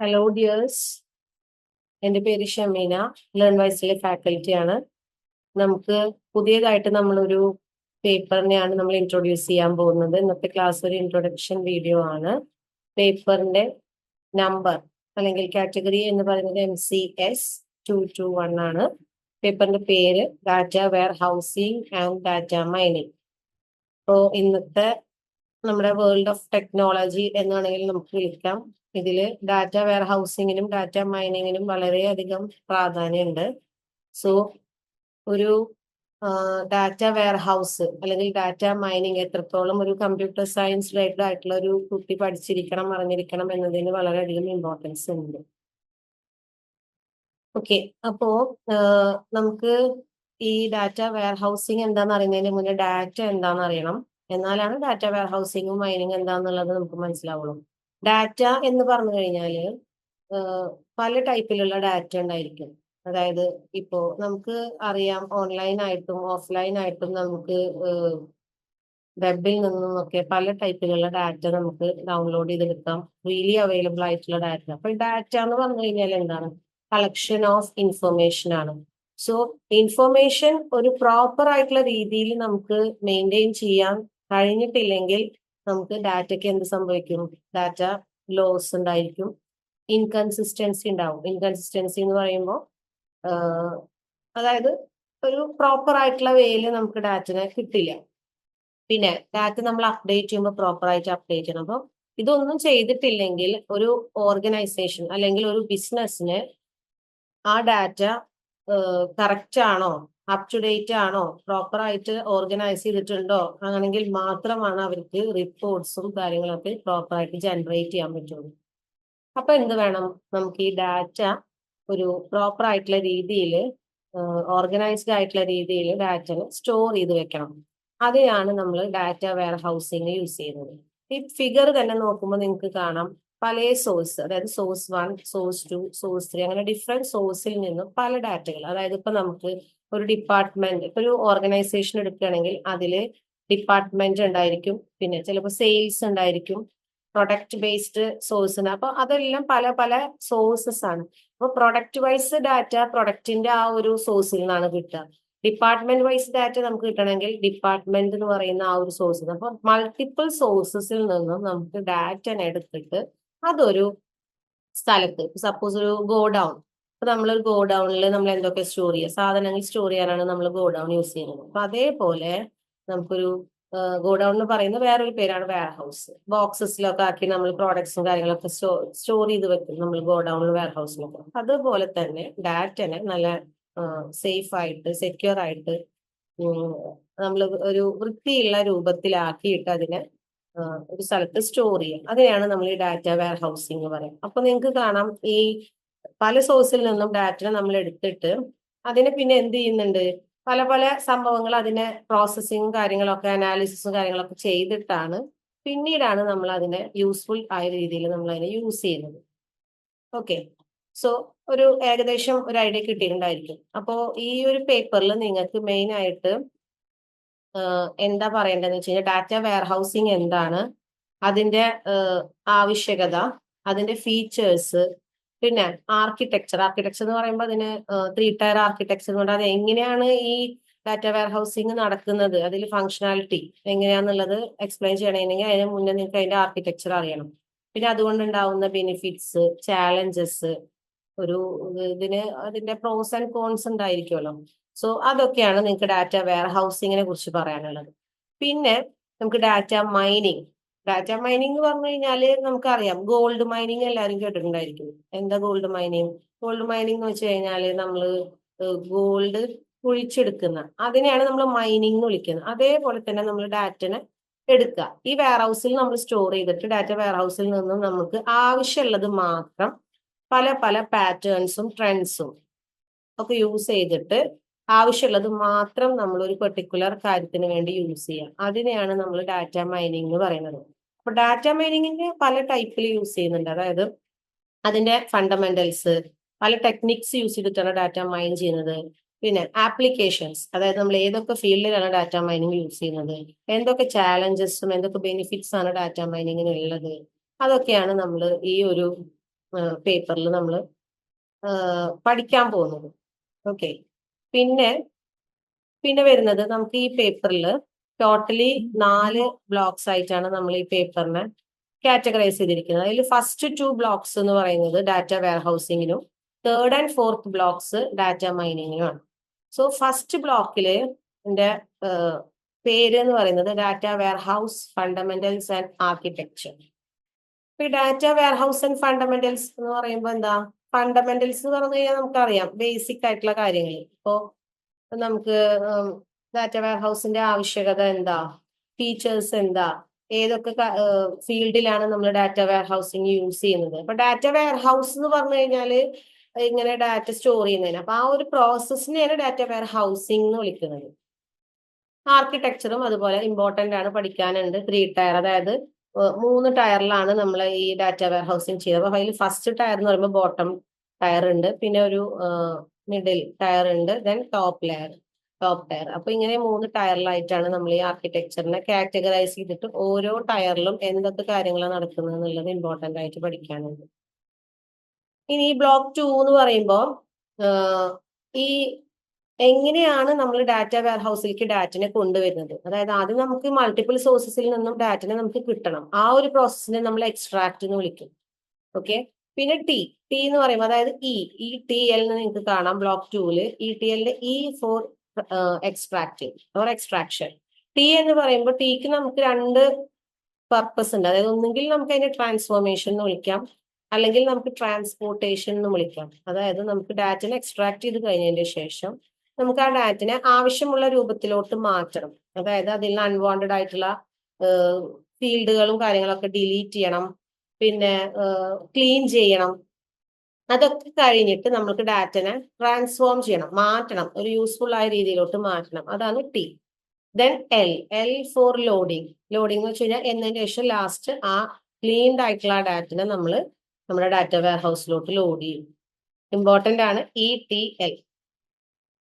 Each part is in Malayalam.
ഹലോ ഡിയേഴ്സ് എന്റെ പേര് ഷമീന. ലേൺ വൈസിലെ ഫാക്കൽറ്റിയാണ് നമുക്ക് പുതിയതായിട്ട് നമ്മളൊരു പേപ്പറിനെയാണ് നമ്മൾ ഇൻട്രൊഡ്യൂസ് ചെയ്യാൻ പോകുന്നത്. ഇന്നത്തെ ക്ലാസ് ഒരു ഇൻട്രൊഡക്ഷൻ വീഡിയോ ആണ്. പേപ്പറിന്റെ നമ്പർ അല്ലെങ്കിൽ കാറ്റഗറി എന്ന് പറയുന്നത് M C S two two one ആണ്. പേപ്പറിന്റെ പേര് data warehousing and data mining. അപ്പോൾ ഇന്നത്തെ നമ്മുടെ വേൾഡ് ഓഫ് ടെക്നോളജി എന്നാണെങ്കിൽ നമുക്ക് വിളിക്കാം. ഇതിൽ ഡാറ്റ വെയർ ഹൗസിങ്ങിനും ഡാറ്റ മൈനിങ്ങിനും വളരെയധികം പ്രാധാന്യമുണ്ട്. സോ ഒരു ഡാറ്റ വെയർ ഹൗസ് അല്ലെങ്കിൽ ഡാറ്റ മൈനിങ് എത്രത്തോളം ഒരു കമ്പ്യൂട്ടർ സയൻസ് റിലേറ്റഡ് ആയിട്ടുള്ള ഒരു കുട്ടി പഠിച്ചിരിക്കണം അറിഞ്ഞിരിക്കണം എന്നതിന് വളരെയധികം ഇമ്പോർട്ടൻസ് ഉണ്ട്. ഓക്കെ അപ്പോ നമുക്ക് ഈ ഡാറ്റ വെയർ ഹൗസിംഗ് എന്താണെന്ന് അറിയുന്നതിന് മുന്നേ ഡാറ്റ എന്താണെന്ന് അറിയണം. എന്നാലാണ് ഡാറ്റ വെയർ ഹൗസിങ്ങും മൈനിങ് എന്താന്നുള്ളത് നമുക്ക് മനസ്സിലാവുള്ളൂ. ഡാറ്റ എന്ന് പറഞ്ഞു കഴിഞ്ഞാൽ പല ടൈപ്പിലുള്ള ഡാറ്റ ഉണ്ടായിരിക്കും. അതായത് ഇപ്പോ നമുക്ക് അറിയാം ഓൺലൈൻ ആയിട്ടും ഓഫ്ലൈൻ ആയിട്ടും നമുക്ക് വെബിൽ നിന്നും ഒക്കെ പല ടൈപ്പിലുള്ള ഡാറ്റ നമുക്ക് ഡൗൺലോഡ് ചെയ്തെടുക്കാം. ഫ്രീലി അവൈലബിൾ ആയിട്ടുള്ള ഡാറ്റ അപ്പൊ ഡാറ്റ എന്ന് പറഞ്ഞു കഴിഞ്ഞാൽ എന്താണ്? കളക്ഷൻ ഓഫ് ഇൻഫർമേഷൻ ആണ്. സോ ഇൻഫർമേഷൻ ഒരു പ്രോപ്പർ ആയിട്ടുള്ള രീതിയിൽ നമുക്ക് മെയിന്റെയിൻ ചെയ്യാൻ കഴിഞ്ഞിട്ടില്ലെങ്കിൽ നമുക്ക് ഡാറ്റയ്ക്ക് എന്ത് സംഭവിക്കും? ഡാറ്റ ലോസ് ഉണ്ടായിരിക്കും. ഇൻകൺസിസ്റ്റൻസി ഉണ്ടാവും. ഇൻകൺസിസ്റ്റൻസി എന്ന് പറയുമ്പോൾ അതായത് ഒരു പ്രോപ്പർ ആയിട്ടുള്ള വേയിൽ നമുക്ക് ഡാറ്റനെ കിട്ടില്ല. പിന്നെ ഡാറ്റ നമ്മൾ അപ്ഡേറ്റ് ചെയ്യുമ്പോൾ പ്രോപ്പർ ആയിട്ട് അപ്ഡേറ്റ് ചെയ്യണം. അപ്പോൾ ഇതൊന്നും ചെയ്തിട്ടില്ലെങ്കിൽ ഒരു ഓർഗനൈസേഷൻ അല്ലെങ്കിൽ ഒരു ബിസിനസ്സിന് ആ ഡാറ്റ കറക്റ്റ് ആണോ? അപ് ടു ഡേറ്റ് ആണോ? പ്രോപ്പർ ആയിട്ട് ഓർഗനൈസ് ചെയ്തിട്ടുണ്ടോ? അങ്ങനെങ്കിൽ മാത്രമാണ് അവർക്ക് റിപ്പോർട്ട്സും കാര്യങ്ങളൊക്കെ പ്രോപ്പറായിട്ട് ജനറേറ്റ് ചെയ്യാൻ പറ്റുള്ളൂ. അപ്പൊ എന്ത് വേണം? നമുക്ക് ഈ ഡാറ്റ ഒരു പ്രോപ്പർ ആയിട്ടുള്ള രീതിയിൽ ഓർഗനൈസ്ഡ് ആയിട്ടുള്ള രീതിയിൽ ഡാറ്റ സ്റ്റോർ ചെയ്ത് വെക്കണം. അതിനാണ് നമ്മൾ ഡാറ്റ വെയർ ഹൗസിങ് യൂസ് ചെയ്യുന്നത്. ഈ ഫിഗർ തന്നെ നോക്കുമ്പോൾ നിങ്ങൾക്ക് കാണാം. പല സോഴ്സ് അതായത് source one source two source three അങ്ങനെ ഡിഫറെന്റ് സോഴ്സിൽ നിന്നും പല ഡാറ്റകൾ അതായത് ഇപ്പൊ നമുക്ക് ഒരു ഡിപ്പാർട്ട്മെന്റ് ഇപ്പൊ ഒരു ഓർഗനൈസേഷൻ എടുക്കുകയാണെങ്കിൽ അതിൽ ഡിപ്പാർട്ട്മെന്റ് ഉണ്ടായിരിക്കും പിന്നെ ചിലപ്പോൾ സെയിൽസ് ഉണ്ടായിരിക്കും പ്രൊഡക്റ്റ് ബേസ്ഡ് സോഴ്സിന് അപ്പൊ അതെല്ലാം പല പല സോഴ്സസ് ആണ്. അപ്പൊ പ്രൊഡക്റ്റ് വൈസ് ഡാറ്റ പ്രൊഡക്റ്റിന്റെ ആ ഒരു സോഴ്സിൽ നിന്നാണ് കിട്ടുക. ഡിപ്പാർട്ട്മെന്റ് വൈസ് ഡാറ്റ നമുക്ക് കിട്ടണമെങ്കിൽ ഡിപ്പാർട്ട്മെന്റ് എന്ന് പറയുന്ന ആ ഒരു സോഴ്സിൽ അപ്പൊ മൾട്ടിപ്പിൾ സോഴ്സസിൽ നിന്നും നമുക്ക് ഡാറ്റ എടുത്തിട്ട് അതൊരു സ്ഥലത്ത്. സപ്പോസ് ഒരു ഗോഡൗൺ. ഇപ്പൊ നമ്മളൊരു ഗോഡൗണിൽ നമ്മൾ എന്തൊക്കെ സ്റ്റോർ ചെയ്യുക സാധനങ്ങൾ സ്റ്റോർ ചെയ്യാനാണ് നമ്മൾ ഗോഡൗൺ യൂസ് ചെയ്യുന്നത്. അപ്പൊ അതേപോലെ നമുക്കൊരു ഗോഡൌൺ എന്ന് പറയുന്ന വേറൊരു പേരാണ് വെയർ ഹൗസ് ബോക്സസിലൊക്കെ ആക്കി നമ്മൾ പ്രോഡക്ട്സും കാര്യങ്ങളൊക്കെ സ്റ്റോർ ചെയ്ത് വെക്കും നമ്മൾ ഗോഡൌണിൽ വെയർ ഹൗസിലൊക്കെ അതുപോലെ തന്നെ ഡാറ്റനെ നല്ല സേഫ് ആയിട്ട് സെക്യൂർ ആയിട്ട് നമ്മൾ ഒരു വൃത്തിയുള്ള രൂപത്തിലാക്കിയിട്ട് അതിനെ ഒരു സ്ഥലത്ത് സ്റ്റോർ ചെയ്യാം. അതിനെയാണ് നമ്മൾ ഈ ഡാറ്റ വെയർ ഹൗസിംഗ് പറയാം അപ്പൊ നിങ്ങൾക്ക് കാണാം ഈ പല സോഴ്സിൽ നിന്നും ഡാറ്റ നമ്മൾ എടുത്തിട്ട് അതിനെ പിന്നെ എന്ത് ചെയ്യുന്നുണ്ട്? പല പല സംഭവങ്ങൾ അതിനെ പ്രോസസ്സിങ്ങും കാര്യങ്ങളൊക്കെ അനാലിസിസും കാര്യങ്ങളൊക്കെ ചെയ്തിട്ടാണ് പിന്നീടാണ് നമ്മൾ അതിനെ യൂസ്ഫുൾ ആയ രീതിയിൽ നമ്മൾ അതിനെ യൂസ് ചെയ്യുന്നത്. ഓക്കെ സോ ഒരു ഏകദേശം ഒരു ഐഡിയ കിട്ടിയിട്ടുണ്ടായിരിക്കും. അപ്പോൾ ഈ ഒരു പേപ്പറിൽ നിങ്ങൾക്ക് മെയിൻ ആയിട്ട് എന്താ പറയേണ്ടതെന്ന് വെച്ച് കഴിഞ്ഞാൽ ഡാറ്റ വെയർ ഹൗസിംഗ് എന്താണ്? അതിന്റെ ആവശ്യകത അതിന്റെ ഫീച്ചേഴ്സ് പിന്നെ ആർക്കിടെക്ചർ ആർക്കിടെക്ചർ എന്ന് പറയുമ്പോൾ അതിന് ത്രീ ടയർ ആർക്കിടെക്ചർ കൊണ്ട് അത് എങ്ങനെയാണ് ഈ ഡാറ്റ വെയർ ഹൗസിംഗ് നടക്കുന്നത് അതിൽ ഫങ്ഷണാലിറ്റി എങ്ങനെയാണെന്നുള്ളത് എക്സ്പ്ലെയിൻ ചെയ്യണമെങ്കിൽ അതിന് മുന്നേ നിങ്ങൾക്ക് അതിന്റെ ആർക്കിടെക്ചർ അറിയണം. പിന്നെ അതുകൊണ്ട് ഉണ്ടാവുന്ന ബെനിഫിറ്റ്സ് ചാലഞ്ചസ് ഒരു ഇതിന് അതിന്റെ പ്രോസ് ആൻഡ് കോൺസ് ഉണ്ടായിരിക്കുമല്ലോ സോ അതൊക്കെയാണ് നിങ്ങൾക്ക് ഡാറ്റ വെയർ ഹൗസിങ്ങിനെ കുറിച്ച് പറയാനുള്ളത്. പിന്നെ നമുക്ക് ഡാറ്റ മൈനിങ് ഡാറ്റ മൈനിങ് എന്ന് പറഞ്ഞു കഴിഞ്ഞാൽ നമുക്കറിയാം. ഗോൾഡ് മൈനിങ് എല്ലാവരും കേട്ടിട്ടുണ്ടായിരിക്കും. എന്താ ഗോൾഡ് മൈനിങ് ഗോൾഡ് മൈനിങ് എന്ന് വെച്ച് കഴിഞ്ഞാൽ നമ്മൾ ഗോൾഡ് കുഴിച്ചെടുക്കുന്ന അതിനെയാണ് നമ്മൾ മൈനിങ് എന്ന് വിളിക്കുന്നത്. അതേപോലെ തന്നെ നമ്മൾ ഡാറ്റനെ എടുക്കുക. ഈ വെയർ ഹൗസിൽ നമ്മൾ സ്റ്റോർ ചെയ്തിട്ട് ഡാറ്റ വെയർ ഹൗസിൽ നിന്നും നമുക്ക് ആവശ്യമുള്ളത് മാത്രം പല പല പാറ്റേൺസും ട്രെൻഡ്സും ഒക്കെ യൂസ് ചെയ്തിട്ട് ആവശ്യമുള്ളത് മാത്രം നമ്മൾ ഒരു പെർട്ടിക്കുലർ കാര്യത്തിന് വേണ്ടി യൂസ് ചെയ്യാം. അതിനെയാണ് നമ്മൾ ഡാറ്റ മൈനിങ് എന്ന് പറയുന്നത്. അപ്പൊ ഡാറ്റ മൈനിങ്ങിന് പല ടൈപ്പിൽ യൂസ് ചെയ്യുന്നുണ്ട്. അതായത് അതിന്റെ ഫണ്ടമെന്റൽസ് പല ടെക്നിക്സ് യൂസ് ചെയ്തിട്ടാണ് ഡാറ്റ മൈൻ ചെയ്യുന്നത്. പിന്നെ ആപ്ലിക്കേഷൻസ് അതായത് നമ്മൾ ഏതൊക്കെ ഫീൽഡിലാണ് ഡാറ്റ മൈനിങ് യൂസ് ചെയ്യുന്നത്. എന്തൊക്കെ ചാലഞ്ചസും എന്തൊക്കെ ബെനിഫിറ്റ്സ് ആണ് ഡാറ്റ മൈനിങ്ങിന് ഉള്ളത്. അതൊക്കെയാണ് നമ്മൾ ഈ ഒരു പേപ്പറിൽ നമ്മൾ പഠിക്കാൻ പോകുന്നത്. ഓക്കെ പിന്നെ പിന്നെ വരുന്നത് നമുക്ക് ഈ പേപ്പറിൽ ടോട്ടലി നാല് ബ്ലോക്സ് ആയിട്ടാണ് നമ്മൾ ഈ പേപ്പറിനെ കാറ്റഗറൈസ് ചെയ്തിരിക്കുന്നത്. അതിൽ ഫസ്റ്റ് ടു ബ്ലോക്സ് എന്ന് പറയുന്നത് data വെയർഹൗസിങ്ങിനും third and fourth blocks data മൈനിങ്ങിനുമാണ് so first ബ്ലോക്കിൽ എന്റെ പേര് എന്ന് പറയുന്നത് data warehouse fundamentals and architecture. ഇപ്പൊ ഡാറ്റ വെയർഹൗസ് ആൻഡ് ഫണ്ടമെന്റൽസ് എന്ന് പറയുമ്പോൾ എന്താ? ഫണ്ടമെന്റൽസ് എന്ന് പറഞ്ഞു കഴിഞ്ഞാൽ നമുക്കറിയാം ബേസിക് ആയിട്ടുള്ള കാര്യങ്ങൾ ഇപ്പോ നമുക്ക് ഡാറ്റ വെയർഹൗസിന്റെ ആവശ്യകത എന്താ? ഫീച്ചേഴ്സ് എന്താ? ഏതൊക്കെ ഫീൽഡിലാണ് നമ്മൾ ഡാറ്റ വെയർഹൗസിങ് യൂസ് ചെയ്യുന്നത്? അപ്പൊ ഡാറ്റ വെയർഹൗസ് എന്ന് പറഞ്ഞു കഴിഞ്ഞാൽ ഇങ്ങനെ ഡാറ്റ സ്റ്റോർ ചെയ്യുന്നതിന്. അപ്പൊ ആ ഒരു പ്രോസസ്സിനെയാണ് ഡാറ്റ വെയർ ഹൗസിംഗ് എന്ന് വിളിക്കുന്നത്. ആർക്കിടെക്ചറും അതുപോലെ ഇമ്പോർട്ടന്റ് ആണ് പഠിക്കാനുണ്ട്. ത്രീ ടയർ അതായത് മൂന്ന് ടയറിലാണ് നമ്മൾ ഈ ഡാറ്റ വെയർ ഹൗസിങ് ചെയ്തത്. അപ്പൊ അതിൽ ഫസ്റ്റ് ടയർ എന്ന് പറയുമ്പോൾ ബോട്ടം ടയർ ഉണ്ട്. പിന്നെ ഒരു മിഡിൽ ടയർ ഉണ്ട്. Then top layer top tier. അപ്പൊ ഇങ്ങനെ മൂന്ന് ടയറിലായിട്ടാണ് നമ്മൾ ഈ ആർക്കിടെക്ചറിനെ കാറ്റഗറൈസ് ചെയ്തിട്ട് ഓരോ ടയറിലും എന്തൊക്കെ കാര്യങ്ങളാണ് നടക്കുന്നത് എന്നുള്ളത് ഇമ്പോർട്ടന്റ് ആയിട്ട് പഠിക്കാനുണ്ട്. ഇനി ബ്ലോക്ക് ടു എന്ന് പറയുമ്പോൾ ഈ എങ്ങനെയാണ് നമ്മൾ ഡാറ്റ വെയർ ഹൗസിലേക്ക് ഡാറ്റിനെ കൊണ്ടുവരുന്നത്? അതായത് ആദ്യം നമുക്ക് മൾട്ടിപ്പിൾ സോഴ്സസിൽ നിന്നും ഡാറ്റനെ നമുക്ക് കിട്ടണം. ആ ഒരു പ്രോസസ്സിനെ നമ്മൾ എക്സ്ട്രാക്ട് എന്ന് വിളിക്കും. ഓക്കെ പിന്നെ ടി ടി എന്ന് പറയുമ്പോൾ അതായത് ഇ ഇ ടി എൽ എന്ന് നിങ്ങൾക്ക് കാണാം ബ്ലോക്ക് ടൂൽ ഇ ടി എല്ലിന്റെ E for extract or extraction T എന്ന് പറയുമ്പോൾ ടിക്ക് നമുക്ക് രണ്ട് പർപ്പസ് ഉണ്ട്. അതായത് ഒന്നുകിൽ നമുക്ക് അതിന്റെ ട്രാൻസ്ഫോർമേഷൻ എന്ന് വിളിക്കാം. അല്ലെങ്കിൽ നമുക്ക് ട്രാൻസ്പോർട്ടേഷൻ എന്ന് വിളിക്കാം. അതായത് നമുക്ക് ഡാറ്റനെ എക്സ്ട്രാക്ട് ചെയ്ത് കഴിഞ്ഞതിന്റെ ശേഷം നമുക്ക് ആ ഡാറ്റിനെ ആവശ്യമുള്ള രൂപത്തിലോട്ട് മാറ്റണം. അതായത് അതിൽ അൺവാണ്ടഡ് ആയിട്ടുള്ള ഫീൽഡുകളും കാര്യങ്ങളൊക്കെ ഡിലീറ്റ് ചെയ്യണം. പിന്നെ ക്ലീൻ ചെയ്യണം. അതൊക്കെ കഴിഞ്ഞിട്ട് നമുക്ക് ഡാറ്റനെ ട്രാൻസ്ഫോം ചെയ്യണം. മാറ്റണം. ഒരു യൂസ്ഫുൾ ആയ രീതിയിലോട്ട് മാറ്റണം. അതാണ് T then L L for loading loading എന്ന് വെച്ച് കഴിഞ്ഞാൽ എന്നതിന് ശേഷം ലാസ്റ്റ് ആ ക്ലീൻഡ് ആയിട്ടുള്ള ഡാറ്റനെ നമ്മൾ നമ്മുടെ ഡാറ്റ വെയർ ഹൗസിലോട്ട് ലോഡ് ചെയ്യും. ഇമ്പോർട്ടന്റ് ആണ് ഇ ടി എൽ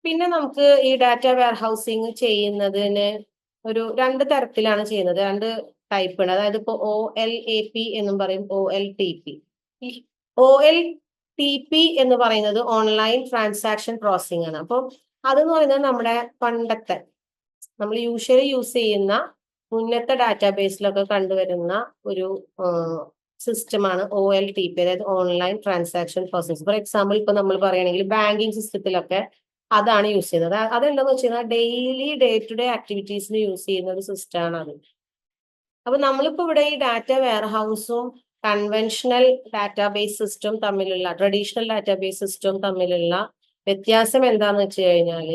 പിന്നെ നമുക്ക് ഈ ഡാറ്റ വെയർ ഹൗസിങ് ചെയ്യുന്നതിന് ഒരു രണ്ട് തരത്തിലാണ് ചെയ്യുന്നത്. രണ്ട് ടൈപ്പ് ഉണ്ട് അതായത് ഇപ്പോൾ ഒ എൽ എ പി എന്നും പറയും. O L T P O L T P എന്ന് പറയുന്നത് ഓൺലൈൻ ട്രാൻസാക്ഷൻ പ്രോസസ്സിംഗ് ആണ്. അപ്പോൾ അതെന്ന് പറയുന്നത് നമ്മുടെ പണ്ടത്തെ നമ്മൾ യൂഷ്വലി യൂസ് ചെയ്യുന്ന മുന്നത്തെ ഡാറ്റാബേസിലൊക്കെ കണ്ടുവരുന്ന ഒരു സിസ്റ്റമാണ് ഒ എൽ ടി പി അതായത് online transaction process for example ഇപ്പൊ നമ്മൾ പറയുകയാണെങ്കിൽ ബാങ്കിങ് സിസ്റ്റത്തിലൊക്കെ അതാണ് യൂസ് ചെയ്യുന്നത്. അതെന്താന്ന് വെച്ച് കഴിഞ്ഞാൽ ഡെയിലി ഡേ ടു ഡേ ആക്ടിവിറ്റീസിന് യൂസ് ചെയ്യുന്ന ഒരു സിസ്റ്റമാണ് അത്. അപ്പൊ നമ്മളിപ്പോ ഇവിടെ ഈ ഡാറ്റ വെയർഹൗസും കൺവെൻഷണൽ ഡാറ്റാബേസ് സിസ്റ്റം തമ്മിലുള്ള ട്രഡീഷണൽ ഡാറ്റാബേസ് സിസ്റ്റം തമ്മിലുള്ള വ്യത്യാസം എന്താന്ന് വെച്ച് കഴിഞ്ഞാൽ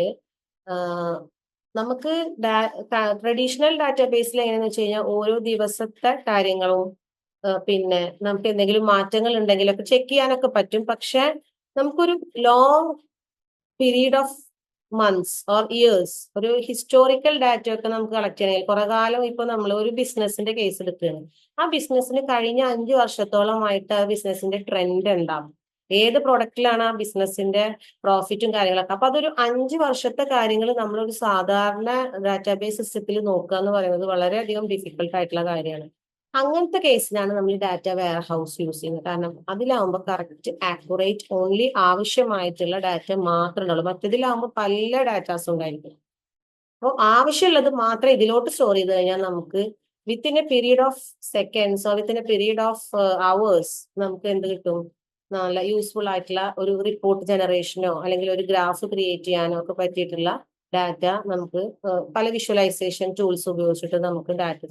നമുക്ക് ട്രഡീഷണൽ ഡാറ്റാബേസിൽ എങ്ങനെയാന്ന് വെച്ച് കഴിഞ്ഞാൽ ഓരോ ദിവസത്തെ കാര്യങ്ങളും പിന്നെ നമുക്ക് എന്തെങ്കിലും മാറ്റങ്ങൾ ഉണ്ടെങ്കിലൊക്കെ ചെക്ക് ചെയ്യാനൊക്കെ പറ്റും. പക്ഷെ നമുക്കൊരു long period of months or years ഒരു ഹിസ്റ്റോറിക്കൽ ഡാറ്റ ഒക്കെ നമുക്ക് കളക്ട് ചെയ്യണമെങ്കിൽ കുറെ കാലം ഇപ്പൊ നമ്മൾ ഒരു ബിസിനസിന്റെ കേസ് എടുക്കുകയാണ്. ആ ബിസിനസ്സിന് കഴിഞ്ഞ അഞ്ചു വർഷത്തോളമായിട്ട് ആ ബിസിനസിന്റെ ട്രെൻഡ് ഉണ്ടാവും ഏത് പ്രൊഡക്റ്റിലാണ് ആ ബിസിനസിന്റെ പ്രോഫിറ്റും കാര്യങ്ങളൊക്കെ? അപ്പൊ അതൊരു അഞ്ച് വർഷത്തെ കാര്യങ്ങൾ നമ്മളൊരു സാധാരണ ഡാറ്റാബേസ് സിസ്റ്റത്തിൽ നോക്കുക എന്ന് പറയുന്നത് വളരെയധികം ഡിഫിക്കൽട്ട് ആയിട്ടുള്ള കാര്യമാണ്. അങ്ങനത്തെ കേസിനാണ് നമ്മൾ ഡാറ്റ വെയർ ഹൗസ് യൂസ് ചെയ്യുന്നത്. കാരണം അതിലാവുമ്പോൾ കറക്റ്റ് ആക്യുറേറ്റ് ഓൺലി ആവശ്യമായിട്ടുള്ള ഡാറ്റ മാത്രമേ ഉള്ളൂ. മറ്റേതിലാവുമ്പോൾ പല ഡാറ്റാസും ഉണ്ടായിരിക്കും. അപ്പോൾ ആവശ്യമുള്ളത് മാത്രം ഇതിലോട്ട് സ്റ്റോർ ചെയ്ത് കഴിഞ്ഞാൽ നമുക്ക് within a period of seconds within a period of hours നമുക്ക് എന്ത് കിട്ടും? നല്ല യൂസ്ഫുൾ ആയിട്ടുള്ള ഒരു റിപ്പോർട്ട് ജനറേഷനോ അല്ലെങ്കിൽ ഒരു ഗ്രാഫ് ക്രിയേറ്റ് ചെയ്യാനോ ഒക്കെ പറ്റിയിട്ടുള്ള ഡാറ്റ നമുക്ക് പല വിഷ്വലൈസേഷൻ ടൂൾസ് ഉപയോഗിച്ചിട്ട് നമുക്ക് ഡാറ്റ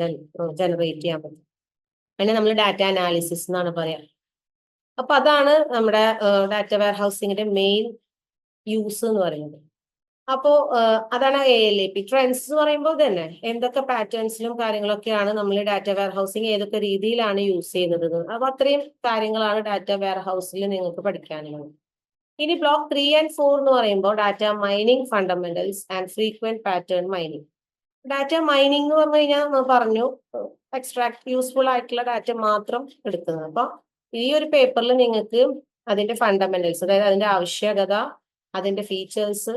ജനറേറ്റ് ചെയ്യാൻ പറ്റും. അതിനെ നമ്മൾ ഡാറ്റ അനാലിസിസ് എന്നാണ് പറയാ. അപ്പൊ അതാണ് നമ്മുടെ ഡാറ്റ വെയർ ഹൗസിങ്ങിന്റെ മെയിൻ യൂസ് എന്ന് പറയുന്നത്. അപ്പോ അതാണ് A L A P trends എന്ന് പറയുമ്പോൾ തന്നെ എന്തൊക്കെ പാറ്റേൺസിലും കാര്യങ്ങളൊക്കെയാണ് നമ്മൾ ഡാറ്റ വെയർ ഹൗസിങ് ഏതൊക്കെ രീതിയിലാണ് യൂസ് ചെയ്യുന്നത്. അപ്പൊ അത്രയും കാര്യങ്ങളാണ് ഡാറ്റ വെയർ ഹൗസിൽ നിങ്ങൾക്ക് പഠിക്കാനുള്ളത്. ഇനി ബ്ലോക്ക് ത്രീ ആൻഡ് ഫോർ എന്ന് പറയുമ്പോൾ data mining fundamentals and frequent pattern mining data mining എന്ന് പറഞ്ഞു കഴിഞ്ഞാൽ പറഞ്ഞു എക്സ്ട്രാക്ട് യൂസ്ഫുൾ ആയിട്ടുള്ള ഡാറ്റ മാത്രം എടുക്കുന്നത്. അപ്പൊ ഈ ഒരു പേപ്പറിൽ നിങ്ങൾക്ക് അതിന്റെ ഫണ്ടമെന്റൽസ് അതായത് അതിന്റെ ആവശ്യകത അതിന്റെ ഫീച്ചേഴ്സ്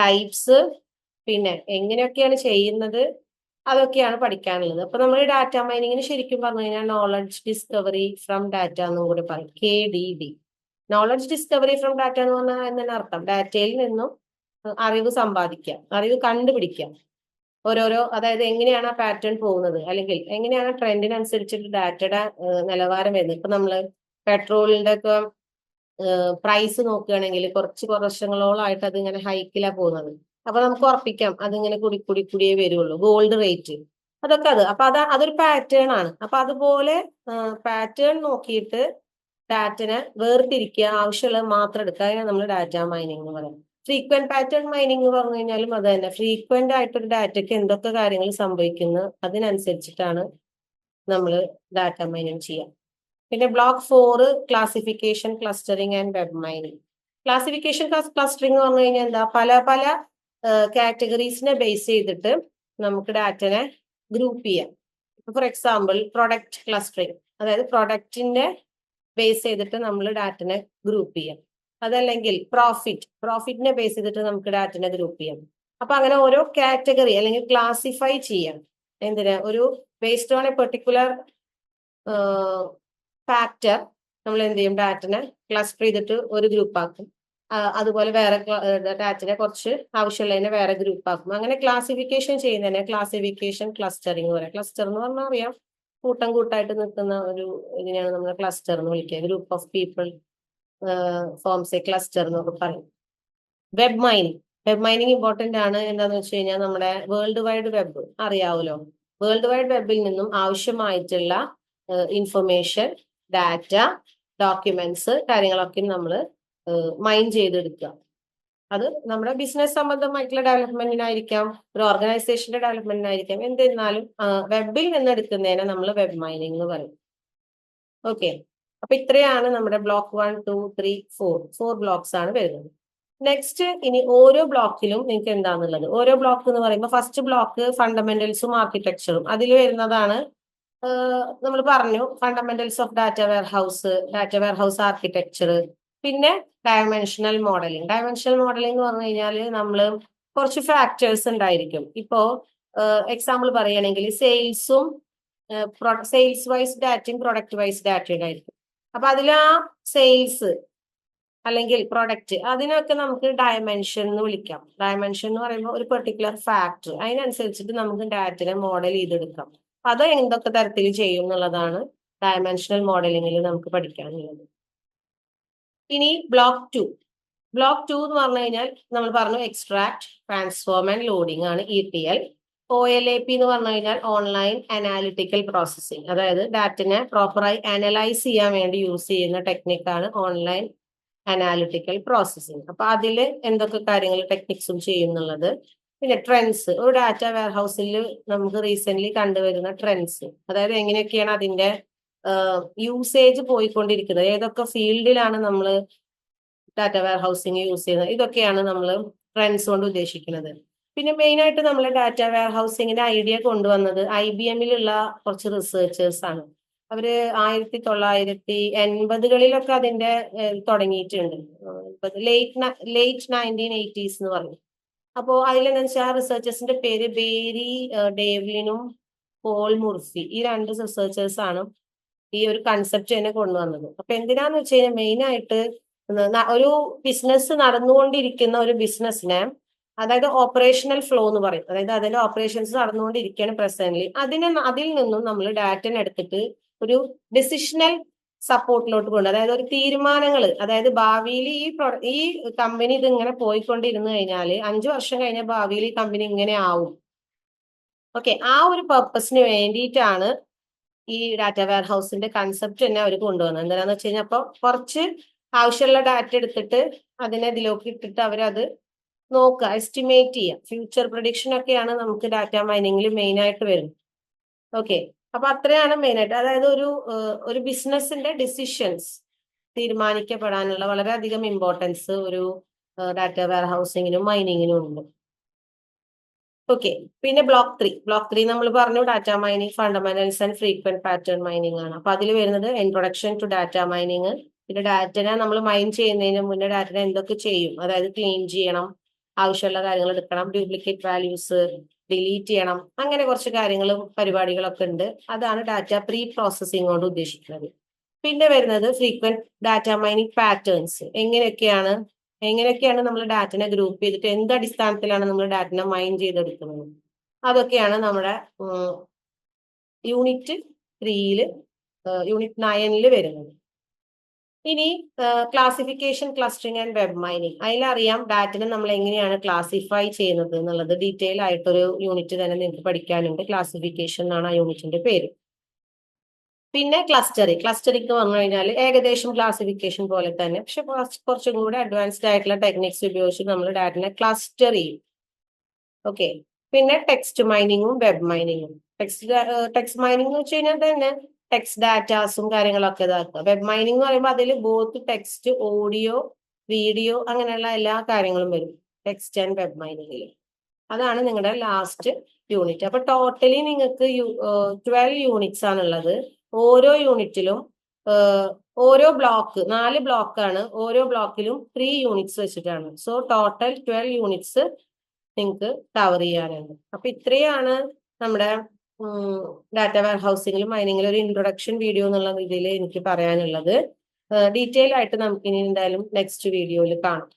ടൈപ്സ് പിന്നെ എങ്ങനെയൊക്കെയാണ് ചെയ്യുന്നത് അതൊക്കെയാണ് പഠിക്കാനുള്ളത്. അപ്പൊ നമ്മൾ ഡാറ്റ മൈനിങ്ങിന് ശരിക്കും പറഞ്ഞു കഴിഞ്ഞാൽ നോളജ് ഡിസ്കവറി ഫ്രം ഡാറ്റ എന്നും കൂടി പറയും. K D D knowledge discovery from data എന്ന് പറഞ്ഞാൽ എന്താണ് അർത്ഥം. ഡാറ്റയിൽ നിന്നും അറിവ് സമ്പാദിക്കാം അറിവ് കണ്ടുപിടിക്കാം ഓരോരോ അതായത് എങ്ങനെയാണ് ആ പാറ്റേൺ പോകുന്നത്? അല്ലെങ്കിൽ എങ്ങനെയാണ് ട്രെൻഡിനനുസരിച്ചിട്ട് ഡാറ്റയുടെ നിലവാരം വരുന്നത്? ഇപ്പൊ നമ്മൾ പെട്രോളിന്റെ ഒക്കെ പ്രൈസ് നോക്കുകയാണെങ്കിൽ കുറച്ച് വർഷങ്ങളോളായിട്ട് അത് ഇങ്ങനെ ഹൈക്കിലാ പോകുന്നത്. അപ്പൊ നമുക്ക് ഉറപ്പിക്കാം അതിങ്ങനെ കുടി കുടി കുടിയേ വരുള്ളൂ. ഗോൾഡ് റേറ്റ് അതൊക്കെ അത്. അപ്പൊ അത് അതൊരു പാറ്റേൺ ആണ്. അപ്പൊ അതുപോലെ പാറ്റേൺ നോക്കിയിട്ട് ഡാറ്റനെ വേർതിരിക്കുക ആവശ്യമുള്ളത് മാത്രം എടുക്കുക. അതിനെ നമ്മൾ ഡാറ്റ മൈനിങ് എന്ന് പറയാം ഫ്രീക്വന്റ് പാറ്റേൺ മൈനിങ് പറഞ്ഞു കഴിഞ്ഞാലും അത് തന്നെ. ഫ്രീക്വന്റ് ആയിട്ടൊരു ഡാറ്റയ്ക്ക് എന്തൊക്കെ കാര്യങ്ങൾ സംഭവിക്കുന്നു അതിനനുസരിച്ചിട്ടാണ് നമ്മൾ ഡാറ്റ മൈനിങ് ചെയ്യുക പിന്നെ block four classification clustering and web mining classification clustering എന്ന് പറഞ്ഞു കഴിഞ്ഞാൽ എന്താ? പല പല കാറ്റഗറീസിനെ ബേസ് ചെയ്തിട്ട് നമുക്ക് ഡാറ്റനെ ഗ്രൂപ്പ് ചെയ്യാം. ഫോർ എക്സാമ്പിൾ പ്രൊഡക്റ്റ് ക്ലസ്റ്ററിങ് അതായത് പ്രൊഡക്റ്റിന്റെ ബേസ് ചെയ്തിട്ട് നമ്മൾ ഡാറ്റനെ ഗ്രൂപ്പ് ചെയ്യാം. അതല്ലെങ്കിൽ പ്രോഫിറ്റ് പ്രോഫിറ്റിനെ ബേസ് ചെയ്തിട്ട് നമുക്ക് ഡാറ്റിനെ ഗ്രൂപ്പ് ചെയ്യാം. അപ്പൊ അങ്ങനെ ഓരോ കാറ്റഗറി അല്ലെങ്കിൽ ക്ലാസിഫൈ ചെയ്യാം. എന്തിനാ? ഒരു based on a particular factor നമ്മൾ എന്ത് ചെയ്യും? ഡാറ്റിനെ ക്ലസ്റ്റർ ചെയ്തിട്ട് ഒരു ഗ്രൂപ്പ് ആക്കും. അതുപോലെ വേറെ ഡാറ്റിനെ കുറച്ച് ആവശ്യമുള്ളതിനെ വേറെ ഗ്രൂപ്പ് ആക്കും. അങ്ങനെ ക്ലാസിഫിക്കേഷൻ ചെയ്യുന്നതിനെ ക്ലാസിഫിക്കേഷൻ ക്ലസ്റ്ററിങ് പറയാം. ക്ലസ്റ്റർ എന്ന് പറഞ്ഞാൽ അറിയാം. കൂട്ടം കൂട്ടായിട്ട് നിൽക്കുന്ന ഒരു ഇതിനെയാണ് നമ്മൾ ക്ലസ്റ്റർ എന്ന് വിളിക്കുക. Group of people forms a cluster എന്നൊക്കെ പറയും. Web mining web mining important ആണ് എന്താന്ന് വെച്ച് കഴിഞ്ഞാൽ നമ്മുടെ വേൾഡ് വൈഡ് വെബ് അറിയാവല്ലോ. വേൾഡ് വൈഡ് വെബിൽ നിന്നും ആവശ്യമായിട്ടുള്ള ഇൻഫർമേഷൻ ഡാറ്റ ഡോക്യുമെന്റ്സ് കാര്യങ്ങളൊക്കെ നമ്മൾ മൈൻ ചെയ്തെടുക്കുക. അത് നമ്മുടെ ബിസിനസ് സംബന്ധമായിട്ടുള്ള ഡെവലപ്മെന്റിനായിരിക്കാം ഒരു ഓർഗനൈസേഷന്റെ ഡെവലപ്മെന്റിനായിരിക്കാം എന്തിരുന്നാലും വെബിൽ നിന്ന് എടുക്കുന്നതിനെ നമ്മൾ വെബ് മൈനിങ് എന്ന് പറയും. ഓക്കെ അപ്പൊ ഇത്രയാണ് നമ്മുടെ block one two three four four blocks ആണ് വരുന്നത്. നെക്സ്റ്റ് ഇനി ഓരോ ബ്ലോക്കിലും നിങ്ങൾക്ക് എന്താണെന്നുള്ളത് ഓരോ ബ്ലോക്ക് എന്ന് പറയുമ്പോൾ ഫസ്റ്റ് ബ്ലോക്ക് ഫണ്ടമെന്റൽസും ആർക്കിടെക്ചറും അതിൽ വരുന്നതാണ് നമ്മൾ പറഞ്ഞു fundamentals of data warehouse data warehouse architecture പിന്നെ ഡയമെൻഷണൽ മോഡലിംഗ് ഡയമെൻഷണൽ മോഡലിംഗ് എന്ന് പറഞ്ഞു കഴിഞ്ഞാൽ നമ്മൾ കുറച്ച് ഫാക്ടേഴ്സ് ഉണ്ടായിരിക്കും. ഇപ്പോ എക്സാമ്പിൾ പറയുകയാണെങ്കിൽ സെയിൽസും സെയിൽസ് വൈസ് ഡാറ്റയും പ്രൊഡക്റ്റ് വൈസ് ഡാറ്റയും ഉണ്ടായിരിക്കും. അപ്പൊ അതിൽ ആ സെയിൽസ് അല്ലെങ്കിൽ പ്രൊഡക്റ്റ് അതിനൊക്കെ നമുക്ക് ഡയമെൻഷൻ എന്ന് വിളിക്കാം. ഡയമെൻഷൻ എന്ന് പറയുമ്പോൾ ഒരു പെർട്ടിക്കുലർ ഫാക്ടർ അതിനനുസരിച്ചിട്ട് നമുക്ക് ഡാറ്റിനെ മോഡൽ ചെയ്തെടുക്കാം. അത് എന്തൊക്കെ തരത്തിൽ ചെയ്യും എന്നുള്ളതാണ് ഡയമെൻഷണൽ മോഡലിംഗിൽ നമുക്ക് പഠിക്കാനുള്ളത്. ഇനി ബ്ലോക്ക് ടു ബ്ലോക്ക് ടു എന്ന് പറഞ്ഞു കഴിഞ്ഞാൽ നമ്മൾ പറഞ്ഞു എക്സ്ട്രാക്ട് ട്രാൻസ്ഫോം ആൻഡ് ലോഡിംഗ് ആണ് E T L O L A P എന്ന് പറഞ്ഞു കഴിഞ്ഞാൽ ഓൺലൈൻ അനാലിറ്റിക്കൽ പ്രോസസ്സിംഗ് അതായത് ഡാറ്റിനെ പ്രോപ്പറായി അനലൈസ് ചെയ്യാൻ വേണ്ടി യൂസ് ചെയ്യുന്ന ടെക്നിക്കാണ് ഓൺലൈൻ അനാലിറ്റിക്കൽ പ്രോസസ്സിംഗ് അപ്പൊ അതിൽ എന്തൊക്കെ കാര്യങ്ങൾ ടെക്നിക്സും ചെയ്യുന്നുള്ളത് പിന്നെ ട്രെൻഡ്സ് ഒരു ഡാറ്റ വെയർ ഹൗസിൽ നമുക്ക് റീസെന്റ് കണ്ടുവരുന്ന ട്രെൻഡ്സ് അതായത് എങ്ങനെയൊക്കെയാണ് അതിന്റെ യൂസേജ് പോയിക്കൊണ്ടിരിക്കുന്നത്. ഏതൊക്കെ ഫീൽഡിലാണ് നമ്മൾ ഡാറ്റ വെയർ ഹൗസിംഗ് യൂസ് ചെയ്യുന്നത്. ഇതൊക്കെയാണ് നമ്മൾ ട്രെൻഡ്സ് കൊണ്ട് ഉദ്ദേശിക്കുന്നത്. പിന്നെ മെയിൻ ആയിട്ട് നമ്മൾ ഡാറ്റ വെയർ ഹൗസിങ്ങിന്റെ ഐഡിയ കൊണ്ടുവന്നത് ഐ ബി എമ്മിലുള്ള കുറച്ച് റിസർച്ചേഴ്സ് ആണ്. അവർ ആയിരത്തി തൊള്ളായിരത്തി എൺപതുകളിലൊക്കെ അതിന്റെ തുടങ്ങിയിട്ടുണ്ട്. ലേറ്റ് ലേറ്റ് നയന്റീൻ എയ്റ്റീസ് എന്ന് പറഞ്ഞു. അപ്പോൾ അതിലെന്താ വെച്ചാൽ ആ റിസർച്ചേഴ്സിന്റെ പേര് ബേരി ഡേവ്ലിനും പോൾ മുർഫി ഈ രണ്ട് റിസർച്ചേഴ്സ് ആണ് ഈ ഒരു കൺസെപ്റ്റ് തന്നെ കൊണ്ടുവന്നത്. അപ്പൊ എന്തിനാന്ന് വെച്ച് കഴിഞ്ഞാൽ മെയിൻ ആയിട്ട് ഒരു ബിസിനസ് നടന്നുകൊണ്ടിരിക്കുന്ന ഒരു ബിസിനസ്സിനെ അതായത് ഓപ്പറേഷണൽ ഫ്ലോ എന്ന് പറയും. അതായത് അതിന്റെ ഓപ്പറേഷൻസ് നടന്നുകൊണ്ടിരിക്കുകയാണ് പ്രസന്റ്ലി അതിനെ അതിൽ നിന്നും നമ്മൾ ഡാറ്റനെ എടുത്തിട്ട് ഒരു ഡിസിഷണൽ സപ്പോർട്ടിലോട്ട് കൊണ്ട് അതായത് ഒരു തീരുമാനങ്ങൾ അതായത് ഭാവിയിൽ ഈ ഈ കമ്പനി ഇത് ഇങ്ങനെ പോയിക്കൊണ്ടിരുന്നു കഴിഞ്ഞാൽ അഞ്ചു വർഷം കഴിഞ്ഞ ഭാവിയിൽ ഈ കമ്പനി ഇങ്ങനെ ആവും. ഓക്കെ ആ ഒരു പർപ്പസിന് വേണ്ടിയിട്ടാണ് ഈ ഡാറ്റ വെയർ ഹൗസിന്റെ കൺസെപ്റ്റ് തന്നെ അവർ കൊണ്ടുവന്നത്. എന്താണെന്ന് വെച്ച് കഴിഞ്ഞാൽ അപ്പോൾ കുറച്ച് ആവശ്യമുള്ള ഡാറ്റ എടുത്തിട്ട് അതിനെ ഇതിലേക്ക് ഇട്ടിട്ട് അവരത് നോക്കുക എസ്റ്റിമേറ്റ് ചെയ്യുക ഫ്യൂച്ചർ പ്രൊഡിക്ഷൻ ഒക്കെയാണ് നമുക്ക് ഡാറ്റ മൈനിങ്ങിൽ മെയിൻ ആയിട്ട് വരുന്നത്. ഓക്കെ അപ്പൊ അത്രയാണ് മെയിൻ ആയിട്ട്. അതായത് ഒരു ഒരു ബിസിനസിന്റെ ഡിസിഷൻസ് തീരുമാനിക്കപ്പെടാനുള്ള വളരെയധികം ഇമ്പോർട്ടൻസ് ഒരു ഡാറ്റ വെയർ ഹൗസിങ്ങിനും മൈനിങ്ങിനും ഉണ്ട്. ഓക്കെ പിന്നെ ബ്ലോക്ക് ത്രീ ബ്ലോക്ക് ത്രീ നമ്മൾ പറഞ്ഞു data mining fundamentals and frequent pattern mining ആണ്. അപ്പൊ അതിൽ വരുന്നത് ഇൻട്രൊഡക്ഷൻ ടു ഡാറ്റ മൈനിങ് പിന്നെ ഡാറ്റനെ നമ്മൾ മൈൻ ചെയ്യുന്നതിന് മുന്നേ ഡാറ്റനെ എന്തൊക്കെ ചെയ്യും? അതായത് ക്ലീൻ ചെയ്യണം ആവശ്യമുള്ള കാര്യങ്ങൾ എടുക്കണം ഡ്യൂപ്ലിക്കേറ്റ് വാല്യൂസ് ഡിലീറ്റ് ചെയ്യണം അങ്ങനെ കുറച്ച് കാര്യങ്ങളും പരിപാടികളൊക്കെ ഉണ്ട്. അതാണ് ഡാറ്റ പ്രീ പ്രോസസ്സിംഗ് കൊണ്ട് ഉദ്ദേശിക്കുന്നത്. പിന്നെ വരുന്നത് ഫ്രീക്വന്റ് ഡാറ്റ മൈനിങ് പാറ്റേൺസ് എങ്ങനെയൊക്കെയാണ് എങ്ങനെയൊക്കെയാണ് നമ്മൾ ഡാറ്റനെ ഗ്രൂപ്പ് ചെയ്തിട്ട് എന്ത് അടിസ്ഥാനത്തിലാണ് നമ്മൾ ഡാറ്റനെ മൈൻ ചെയ്തെടുക്കുന്നത്? അതൊക്കെയാണ് നമ്മുടെ യൂണിറ്റ് ത്രീയിൽ യൂണിറ്റ് നയനിൽ വരുന്നത്. ഇനി classification clustering and web mining അതിലറിയാം ഡാറ്റിനെ നമ്മൾ എങ്ങനെയാണ് ക്ലാസിഫൈ ചെയ്യുന്നത് എന്നുള്ളത്. ഡീറ്റെയിൽ ആയിട്ടൊരു യൂണിറ്റ് തന്നെ നിങ്ങൾക്ക് പഠിക്കാനുണ്ട്. ക്ലാസിഫിക്കേഷൻ എന്നാണ് ആ യൂണിറ്റിന്റെ പേര്. പിന്നെ ക്ലസ്റ്ററിങ് ക്ലസ്റ്ററിങ് എന്ന് പറഞ്ഞു കഴിഞ്ഞാൽ ഏകദേശം ക്ലാസിഫിക്കേഷൻ പോലെ തന്നെ. പക്ഷെ കുറച്ചും കൂടെ അഡ്വാൻസ്ഡ് ആയിട്ടുള്ള ടെക്നിക്സ് ഉപയോഗിച്ച് നമ്മൾ ഡാറ്റിനെ ക്ലസ്റ്റർ ചെയ്യും. ഓക്കെ പിന്നെ ടെക്സ്റ്റ് മൈനിങ്ങും വെബ് മൈനിങ്ങും ടെക്സ്റ്റ് ടെക്സ്റ്റ് മൈനിങ് എന്ന് വെച്ച് കഴിഞ്ഞാൽ തന്നെ ടെക്സ്റ്റ് ഡാറ്റാസും കാര്യങ്ങളൊക്കെ ഇതാക്കുക. വെബ് മൈനിങ് എന്ന് പറയുമ്പോൾ അതിൽ ബോത്ത് ടെക്സ്റ്റ് ഓഡിയോ വീഡിയോ അങ്ങനെയുള്ള എല്ലാ കാര്യങ്ങളും വരും. ടെക്സ്റ്റ് ആൻഡ് വെബ് മൈനിങ്ങിൽ അതാണ് നിങ്ങളുടെ ലാസ്റ്റ് യൂണിറ്റ് അപ്പൊ ടോട്ടലി നിങ്ങൾക്ക് ട്വൽവ് യൂണിറ്റ്സ് ആണുള്ളത്. ഓരോ യൂണിറ്റിലും ഓരോ ബ്ലോക്ക് നാല് ബ്ലോക്കാണ് ഓരോ ബ്ലോക്കിലും ത്രീ യൂണിറ്റ്സ് വെച്ചിട്ടാണ്. സോ ടോട്ടൽ ട്വൽവ് യൂണിറ്റ്സ് നിങ്ങൾക്ക് കവർ ചെയ്യാനുണ്ട് അപ്പൊ ഇത്രയാണ് നമ്മുടെ ഡാറ്റ വെയർ ഹൗസിംഗിലും മൈനിങ്ങിലും ഒരു ഇൻട്രൊഡക്ഷൻ വീഡിയോ എന്നുള്ള രീതിയിൽ എനിക്ക് പറയാനുള്ളത്. ഡീറ്റെയിൽ ആയിട്ട് നമുക്ക് ഇനി എന്തായാലും നെക്സ്റ്റ് വീഡിയോയിൽ കാണാം.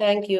താങ്ക്